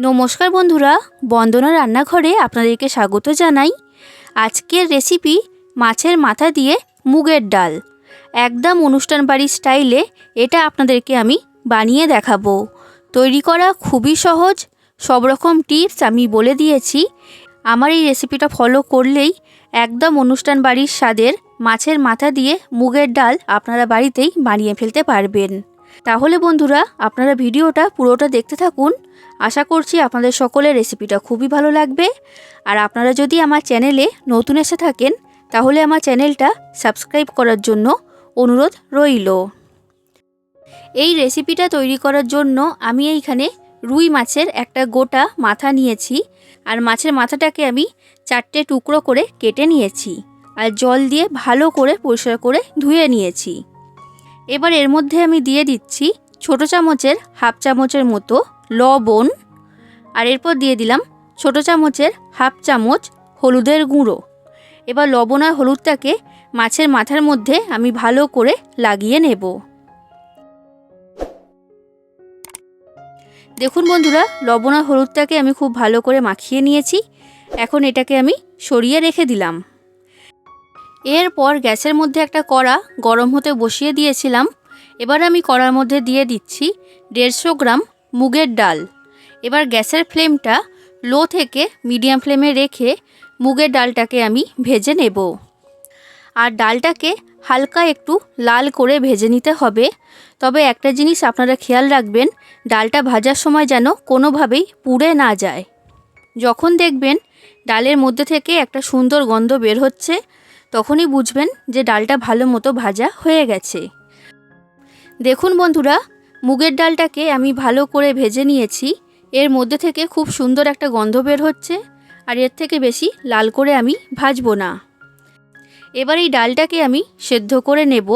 নমস্কার বন্ধুরা, বন্দনা রান্নাঘরে আপনাদেরকে স্বাগত জানাই। আজকের রেসিপি মাছের মাথা দিয়ে মুগের ডাল। একদম অনুষ্ঠান বাড়ির স্টাইলে এটা আপনাদেরকে আমি বানিয়ে দেখাবো। তৈরি করা খুবই সহজ, সব রকম টিপস আমি বলে দিয়েছি। আমার এই রেসিপিটা ফলো করলেই একদম অনুষ্ঠান বাড়ির স্বাদের মাছের মাথা দিয়ে মুগের ডাল আপনারা বাড়িতেই বানিয়ে ফেলতে পারবেন। তাহলে বন্ধুরা, আপনারা ভিডিওটা পুরোটা দেখতে থাকুন। আশা করছি আপনাদের সকলের রেসিপিটা খুবই ভালো লাগবে। আর আপনারা যদি আমার চ্যানেলে নতুন এসে থাকেন, তাহলে আমার চ্যানেলটা সাবস্ক্রাইব করার জন্য অনুরোধ রইল। এই রেসিপিটা তৈরি করার জন্য আমি এইখানে রুই মাছের একটা গোটা মাথা নিয়েছি। আর মাছের মাথাটাকে আমি চারটে টুকরো করে কেটে নিয়েছি। আর জল দিয়ে ভালো করে পরিষ্কার করে ধুয়ে নিয়েছি। এবার এর মধ্যে আমি দিয়ে দিচ্ছি ছোটো চামচের হাফ চামচের মতো লবণ। আর এরপর দিয়ে দিলাম ছোটো চামচের হাফ চামচ হলুদের গুঁড়ো। এবার লবণ আর হলুদটাকে মাছের মাথার মধ্যে আমি ভালো করে লাগিয়ে নেব। দেখুন বন্ধুরা, লবণ আর হলুদটাকে আমি খুব ভালো করে মাখিয়ে নিয়েছি। এখন এটাকে আমি সরিয়ে রেখে দিলাম। এরপর গ্যাসের মধ্যে একটা কড়া গরম হতে বসিয়ে দিয়েছিলাম। এবার আমি কড়ার মধ্যে দিয়ে দিচ্ছি দেড়শো গ্রাম মুগের ডাল। এবার গ্যাসের ফ্লেমটা লো থেকে মিডিয়াম ফ্লেমে রেখে মুগের ডালটাকে আমি ভেজে নেব। আর ডালটাকে হালকা একটু লাল করে ভেজে নিতে হবে। তবে একটা জিনিস আপনারা খেয়াল রাখবেন, ডালটা ভাজার সময় যেন কোনোভাবেই পুড়ে না যায়। যখন দেখবেন ডালের মধ্যে থেকে একটা সুন্দর গন্ধ বের হচ্ছে তখনই বুঝবেন যে ডালটা ভালো মতো ভাজা হয়ে গেছে। দেখুন বন্ধুরা, মুগের ডালটাকে আমি ভালো করে ভেজে নিয়েছি। এর মধ্যে থেকে খুব সুন্দর একটা গন্ধ বের হচ্ছে আর এর থেকে বেশি লাল করে আমি ভাজবো না। এবার এই ডালটাকে আমি সেদ্ধ করে নেব।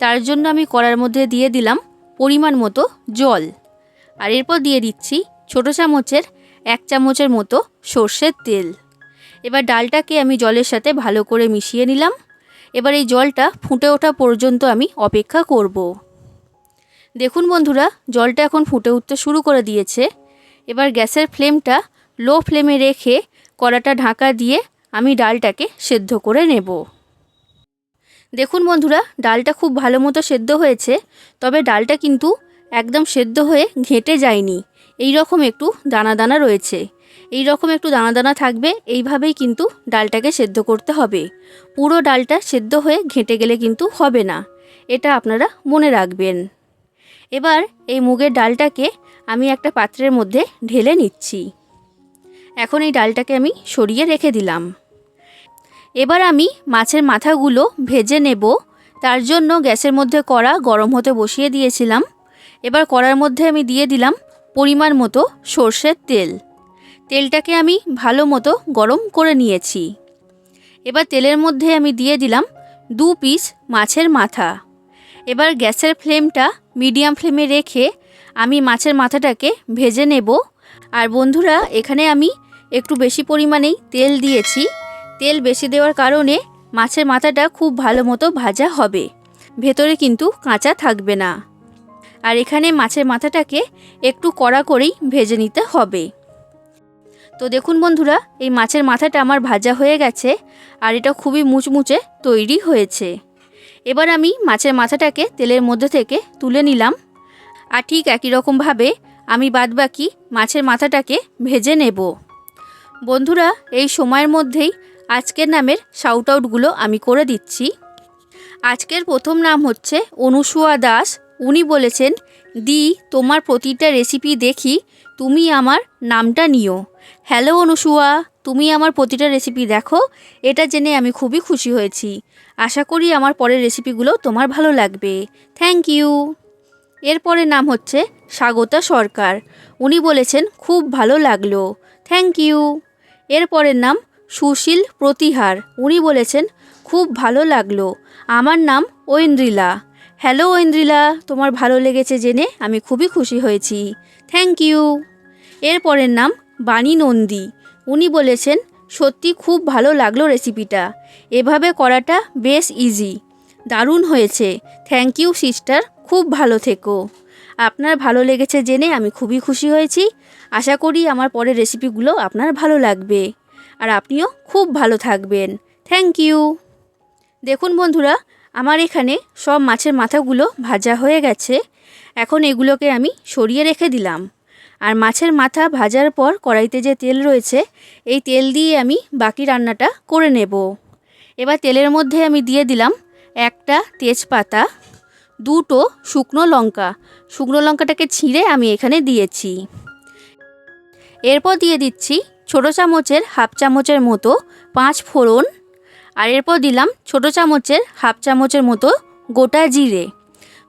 তার জন্য আমি কড়ার মধ্যে দিয়ে দিলাম পরিমাণ মতো জল। আর এরপর দিয়ে দিচ্ছি ছোটো চামচের এক চামচের মতো সর্ষের তেল। এবার ডালটাকে আমি জলের সাথে ভালো করে মিশিয়ে নিলাম। এবার এই জলটা ফুটে ওঠা পর্যন্ত আমি অপেক্ষা করব। দেখুন বন্ধুরা, জলটা এখন ফুটে উঠতে শুরু করে দিয়েছে। এবার গ্যাসের ফ্লেমটা লো ফ্লেমে রেখে কড়াটা ঢাকা দিয়ে আমি ডালটাকে সেদ্ধ করে নেব। দেখুন বন্ধুরা, ডালটা খুব ভালো মতো সেদ্ধ হয়েছে, তবে ডালটা কিন্তু একদম সেদ্ধ হয়ে ঘেঁটে যায়নি। এই রকম একটু দানা দানা রয়েছে। এই রকম একটু দানা দানা থাকবে, এইভাবেই কিন্তু ডালটাকে সেদ্ধ করতে হবে। পুরো ডালটা সেদ্ধ হয়ে ঘেঁটে গেলে কিন্তু হবে না, এটা আপনারা মনে রাখবেন। এবার এই মুগের ডালটাকে আমি একটা পাত্রের মধ্যে ঢেলে নিচ্ছি। এখন এই ডালটাকে আমি সরিয়ে রেখে দিলাম। এবার আমি মাছের মাথাগুলো ভেজে নেব, তার জন্য গ্যাসের মধ্যে কড়া গরম হতে বসিয়ে দিয়েছিলাম। এবার কড়ার মধ্যে আমি দিয়ে দিলাম পরিমাণ মতো সর্ষের তেল। তেলটাকে আমি ভালো মতো গরম করে নিয়েছি। এবার তেলের মধ্যে আমি দিয়ে দিলাম দু পিস মাছের মাথা। এবার গ্যাসের ফ্লেমটা মিডিয়াম ফ্লেমে রেখে আমি মাছের মাথাটাকে ভেজে নেব। আর বন্ধুরা, এখানে আমি একটু বেশি পরিমাণেই তেল দিয়েছি। তেল বেশি দেওয়ার কারণে মাছের মাথাটা খুব ভালো মতো ভাজা হবে। ভেতরে কিন্তু কাঁচা থাকবে না। আর এখানে মাছের মাথাটাকে একটু কড়া করেই ভেজে নিতে হবে। তো দেখুন বন্ধুরা, এই মাছের মাথাটা আমার ভাজা হয়ে গেছে আর এটা খুবই মুচমুচে তৈরি হয়েছে। এবার আমি মাছের মাথাটাকে তেলের মধ্যে থেকে তুলে নিলাম। আর ঠিক একই রকমভাবে আমি বাদবাকি মাছের মাথাটাকে ভেজে নেব। বন্ধুরা, এই সময়ের মধ্যেই আজকের নামের শাউট আউটগুলো আমি করে দিচ্ছি। আজকের প্রথম নাম হচ্ছে অনুসুয়া দাস। উনি বলেছেন, দি, তোমার প্রতিটা রেসিপি দেখি, তুমি আমার নামটা নিও। হ্যালো অনুসুয়া, তুমি আমার প্রতিটা রেসিপি দেখো, এটা জেনে আমি খুবই খুশি হয়েছি। আশা করি আমার পরের রেসিপিগুলো তোমার ভালো লাগবে। থ্যাংক ইউ এরপরের নাম হচ্ছে স্বাগতা সরকার। উনি বলেছেন, খুব ভালো লাগল। থ্যাংক ইউ এরপরের নাম সুশীল প্রতিহার। উনি বলেছেন, খুব ভালো লাগল। আমার নাম ঐন্দ্রিলা। হ্যালো ঐন্দ্রিলা, তোমার ভালো লেগেছে জেনে আমি খুবই খুশি হয়েছি। থ্যাংক ইউ এরপরের নাম বাণী নন্দী। উনি বলেছেন, সত্যি খুব ভালো লাগল রেসিপিটা এভাবে করাটা বেশ ইজি দারুণ হয়েছে। থ্যাংক ইউ সিস্টার খুব ভালো থেকো। আপনার ভালো লেগেছে জেনে আমি খুবই খুশি হয়েছি। আশা করি আমার পরের রেসিপিগুলো আপনার ভালো লাগবে। আর আপনিও খুব ভালো থাকবেন। থ্যাংক ইউ দেখুন বন্ধুরা, আমার এখানে সব মাছের মাথাগুলো ভাজা হয়ে গেছে। এখন এগুলোকে আমি সরিয়ে রেখে দিলাম। আর মাছের মাথা ভাজার পর কড়াইতে যে তেল রয়েছে, এই তেল দিয়ে আমি বাকি রান্নাটা করে নেব। এবার তেলের মধ্যে আমি দিয়ে দিলাম একটা তেজপাতা, দুটো শুকনো লঙ্কা। শুকনো লঙ্কাটাকে ছিঁড়ে আমি এখানে দিয়েছি। এরপর দিয়ে দিচ্ছি ছোটো চামচের হাফ চামচের মতো পাঁচ ফোড়ন আর এরপর দিলাম ছোটো চামচের হাফ চামচের মতো গোটা জিরে।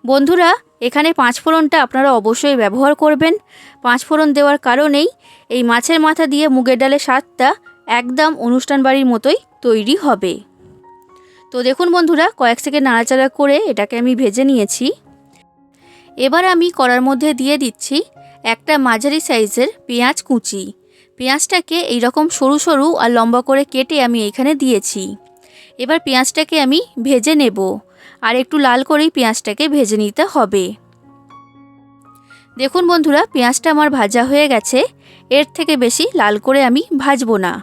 বন্ধুরা এখানে পাঁচ ফোড়নটা আপনারা অবশ্যই ব্যবহার করবেন। পাঁচ ফোড়ন দেওয়ার কারণেই এই মাছের মাথা দিয়ে মুগের ডালের স্বাদটা একদম অনুষ্ঠান বাড়ির মতোই তৈরি হবে। তো দেখুন বন্ধুরা, কয়েক সেকেন্ড নাড়াচাড়া করে এটাকে আমি ভেজে নিয়েছি। এবার আমি কড়ার মধ্যে দিয়ে দিচ্ছি একটা মাঝারি সাইজের পেঁয়াজ কুচি। পেঁয়াজটাকে এইরকম সরু সরু আর লম্বা করে কেটে আমি এখানে দিয়েছি। এবার পেঁয়াজটাকে আমি ভেজে নেব। আর একটু লাল করেই পেঁয়াজটাকে ভেজে নিতে হবে। দেখুন বন্ধুরা, পেঁয়াজটা আমার ভাজা হয়ে গেছে। এর থেকে বেশি লাল করে আমি ভাজবো না।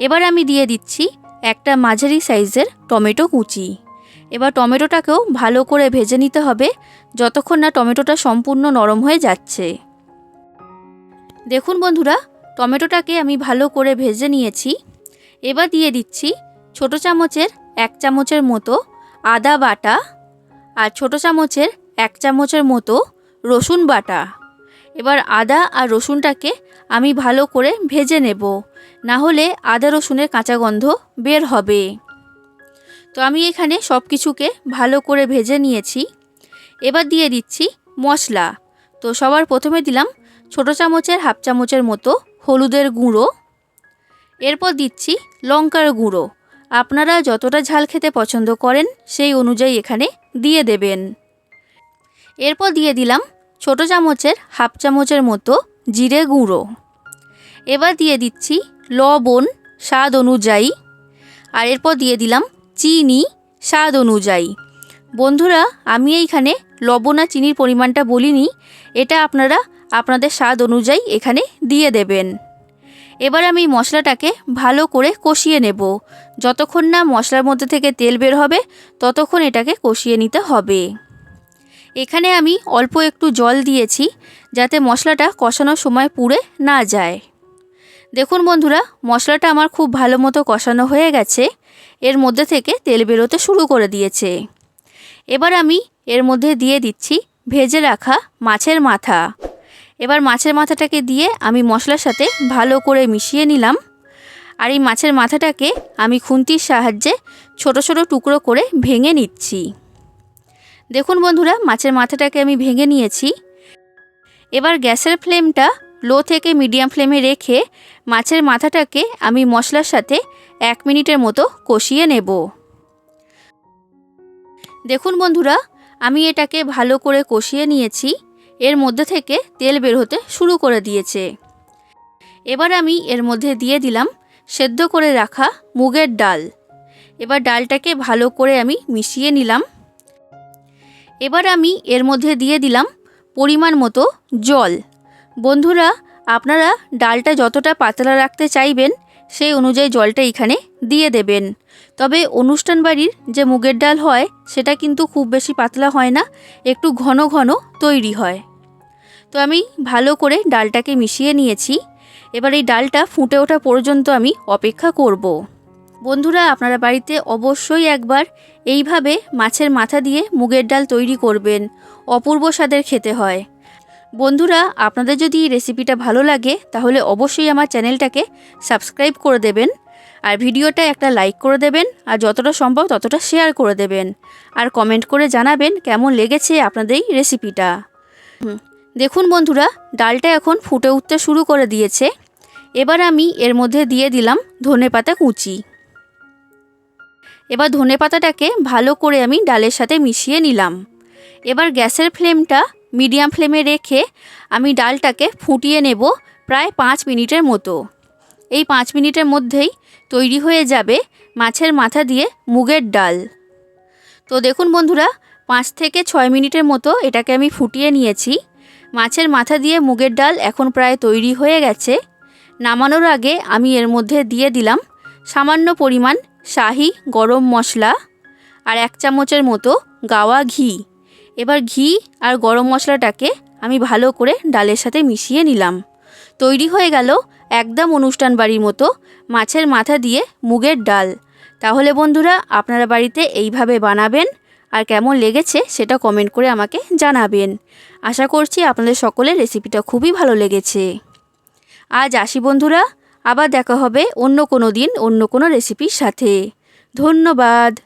এবার আমি দিয়ে দিচ্ছি একটা মাঝারি সাইজের টমেটো কুচি। এবার টমেটোটাকেও ভালো করে ভেজে নিতে হবে, যতক্ষণ না টমেটোটা সম্পূর্ণ নরম হয়ে যাচ্ছে। দেখুন বন্ধুরা, টমেটোটাকে আমি ভালো করে ভেজে নিয়েছি। এবার দিয়ে দিচ্ছি ছোট চামচের এক চামচের মতো আদা বাটা আর ছোট চামচের এক চামচের মতো রসুন বাটা। এবার আদা আর রসুনটাকে আমি ভালো করে ভেজে নেব। না হলে আদা রসুনের কাঁচা গন্ধ বের হবে। তো আমি এখানে সব কিছুকে ভালো করে ভেজে নিয়েছি। এবার দিয়ে দিচ্ছি মশলা। তো সবার প্রথমে দিলাম ছোটো চামচের হাফ চামচের মতো হলুদের গুঁড়ো। এরপর দিচ্ছি লঙ্কার গুঁড়ো। আপনারা যতটা ঝাল খেতে পছন্দ করেন সেই অনুযায়ী এখানে দিয়ে দেবেন। এরপর দিয়ে দিলাম ছোটো চামচের হাফ চামচের মতো জিরে গুঁড়ো। এবার দিয়ে দিচ্ছি লবণ স্বাদ অনুযায়ী। আর এরপর দিয়ে দিলাম চিনি স্বাদ অনুযায়ী। বন্ধুরা, আমি এইখানে লবণ আর চিনির পরিমাণটা বলিনি, এটা আপনারা আপনাদের স্বাদ অনুযায়ী এখানে দিয়ে দেবেন। এবার আমি মশলাটাকে ভালো করে কষিয়ে নেব। যতক্ষণ না মশলার মধ্যে থেকে তেল বের হবে, ততক্ষণ এটাকে কষিয়ে নিতে হবে। এখানে আমি অল্প একটু জল দিয়েছি, যাতে মশলাটা কষানোর সময় পুড়ে না যায়। দেখুন বন্ধুরা, মশলাটা আমার খুব ভালো মতো কষানো হয়ে গেছে। এর মধ্যে থেকে তেল বেরোতে শুরু করে দিয়েছে। এবার আমি এর মধ্যে দিয়ে দিচ্ছি ভেজে রাখা মাছের মাথা। এবার মাছের মাথাটাকে দিয়ে আমি মশলার সাথে ভালো করে মিশিয়ে নিলাম। আর এই মাছের মাথাটাকে আমি খুন্তির সাহায্যে ছোট ছোট টুকরো করে ভেঙে নিচ্ছি। দেখুন বন্ধুরা, মাছের মাথাটাকে আমি ভেঙে নিয়েছি। এবার গ্যাসের ফ্লেমটা লো থেকে মিডিয়াম ফ্লেমে রেখে মাছের মাথাটাকে আমি মশলার সাথে এক মিনিটের মতো কষিয়ে নেব। দেখুন বন্ধুরা, আমি এটাকে ভালো করে কষিয়ে নিয়েছি। এর মধ্যে থেকে তেল বের হতে শুরু করে দিয়েছে। এবার আমি এর মধ্যে দিয়ে দিলাম সেদ্ধ করে রাখা মুগের ডাল। এবার ডালটাকে ভালো করে আমি মিশিয়ে নিলাম। এবার আমি এর মধ্যে দিয়ে দিলাম পরিমাণ মতো জল। বন্ধুরা, আপনারা ডালটা যতটা পাতলা রাখতে চাইবেন সেই অনুযায়ী জলটা এখানে দিয়ে দেবেন। তবে অনুষ্ঠান বাড়ির যে মুগের ডাল হয়, সেটা কিন্তু খুব বেশি পাতলা হয় না, একটু ঘন ঘন তৈরি হয়। তো আমি ভালো করে ডালটাকে মিশিয়ে নিয়েছি। এবার এই ডালটা ফুটে ওঠা পর্যন্ত আমি অপেক্ষা করব। বন্ধুরা, আপনারা বাড়িতে অবশ্যই একবার এইভাবে মাছের মাথা দিয়ে মুগের ডাল তৈরি করবেন। অপূর্ব স্বাদের খেতে হয়। বন্ধুরা, আপনাদের যদি এই রেসিপিটা ভালো লাগে, তাহলে অবশ্যই আমার চ্যানেলটাকে সাবস্ক্রাইব করে দেবেন। আর ভিডিওটা একটা লাইক করে দেবেন, আর যতটা সম্ভব ততটা শেয়ার করে দেবেন। আর কমেন্ট করে জানাবেন কেমন লেগেছে আপনাদের এই রেসিপিটা দেখুন বন্ধুরা, ডালটা এখন ফুটে উঠতে শুরু করে দিয়েছে। এবার আমি এর মধ্যে দিয়ে দিলাম ধনেপাতা কুচি। এবার ধনেপাতাটাকে ভালো করে আমি ডালের সাথে মিশিয়ে নিলাম। এবার গ্যাসের ফ্লেমটা মিডিয়াম ফ্লেমে রেখে আমি ডালটাকে ফুটিয়ে নেব প্রায় পাঁচ মিনিটের মতো। এই পাঁচ মিনিটের মধ্যেই তৈরি হয়ে যাবে মাছের মাথা দিয়ে মুগের ডাল। তো দেখুন বন্ধুরা, পাঁচ থেকে ছয় মিনিটের মতো এটাকে আমি ফুটিয়ে নিয়েছি। মাছের মাথা দিয়ে মুগের ডাল এখন প্রায় তৈরি হয়ে গেছে। নামানোর আগে আমি এর মধ্যে দিয়ে দিলাম সামান্য পরিমাণ শাহি গরম মশলা আর এক চামচের মতো গাওয়া ঘি। এবার ঘি আর গরম মশলাটাকে আমি ভালো করে ডালের সাথে মিশিয়ে নিলাম। তৈরি হয়ে গেল একদম অনুষ্ঠান বাড়ির মতো মাছের মাথা দিয়ে মুগের ডাল। তাহলে বন্ধুরা, আপনারা বাড়িতে এইভাবে বানাবেন আর কেমন লেগেছে সেটা কমেন্ট করে আমাকে জানাবেন। আশা করছি আপনাদের সকলের রেসিপিটা খুবই ভালো লেগেছে। আজ আসি বন্ধুরা, আবার দেখা হবে অন্য কোনো দিন অন্য কোনো রেসিপির সাথে। ধন্যবাদ।